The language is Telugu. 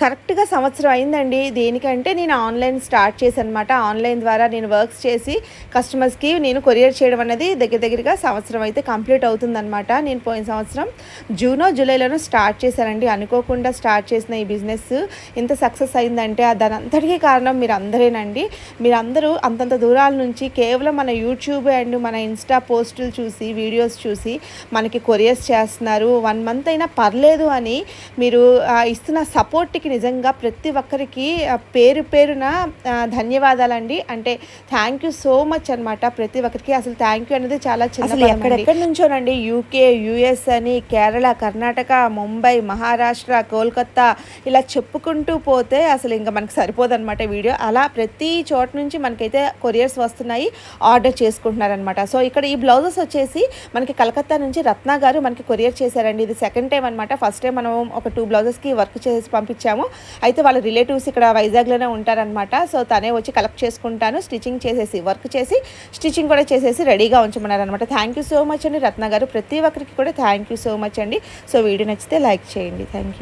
కరెక్ట్గా సంవత్సరం అయిందండి. దేనికంటే నేను ఆన్లైన్ స్టార్ట్ చేశాను అనమాట ఆన్లైన్ ద్వారా నేను వర్క్స్ చేసి కస్టమర్స్కి నేను కొరియర్ చేయడం అనేది దగ్గర దగ్గరగా సంవత్సరం అయితే కంప్లీట్ అవుతుందన్నమాట. నేను పోయిన సంవత్సరం జూనో జూలైలోనూ స్టార్ట్ చేశానండి. అనుకోకుండా స్టార్ట్ చేసిన ఈ బిజినెస్ ఇంత సక్సెస్ అయిందంటే దాని అంతటికీ కారణం మీరు అందరేనండి మీరందరూ అంతంత దూరాల నుంచి కేవలం మన యూట్యూబ్ అండ్ మన ఇన్స్టా పోస్టులు చూసి వీడియోస్ చూసి మనకి కొరియర్స్ చేస్తున్నారు. వన్ మంత్ అయినా పర్లేదు అని మీరు ఇస్తున్న సపోర్ట్కి నిజంగా ప్రతి ఒక్కరికి పేరు పేరున ధన్యవాదాలండి. అంటే థ్యాంక్ యూ సో మచ్ అనమాట ప్రతి ఒక్కరికి. అసలు థ్యాంక్ యూ అనేది చాలా చిన్న అసలు ఎక్కడెక్కడి నుంచోనండి యూకే యుఎస్ అని కేరళ కర్ణాటక ముంబై మహారాష్ట్ర కోల్కత్తా ఇలా చెప్పుకుంటూ పోతే అసలు ఇంకా మనకి సరిపోదన్నమాట వీడియో. అలా ప్రతి చోట నుంచి మనకైతే కొరియర్స్ వస్తున్నాయి ఆర్డర్ చేసుకుంటున్నారనమాట సో ఇక్కడ ఈ బ్లౌజెస్ వచ్చేసి మనకి కలకత్తా నుంచి రత్న గారు మనకి కొరియర్ చేశారండి. ఇది సెకండ్ టైం అనమాట ఫస్ట్ టైం మనం ఒక టూ బ్లౌజెస్కి వర్క్ చేసి పంపించాము. అయితే వాళ్ళ రిలేటివ్స్ ఇక్కడ వైజాగ్లోనే ఉంటారనమాట సో తనే వచ్చి కలెక్ట్ చేసుకుంటాను. స్టిచ్చింగ్ చేసేసి వర్క్ చేసి స్టిచ్చింగ్ కూడా చేసేసి రెడీగా ఉంచమన్నారనమాట థ్యాంక్ యూ సో మచ్ అండి. రత్న గారు ప్రతి ఒక్కరికి కూడా థ్యాంక్ యూ సో మచ్ అండి. సో వీడియో నచ్చితే లైక్ చేయండి. Thank you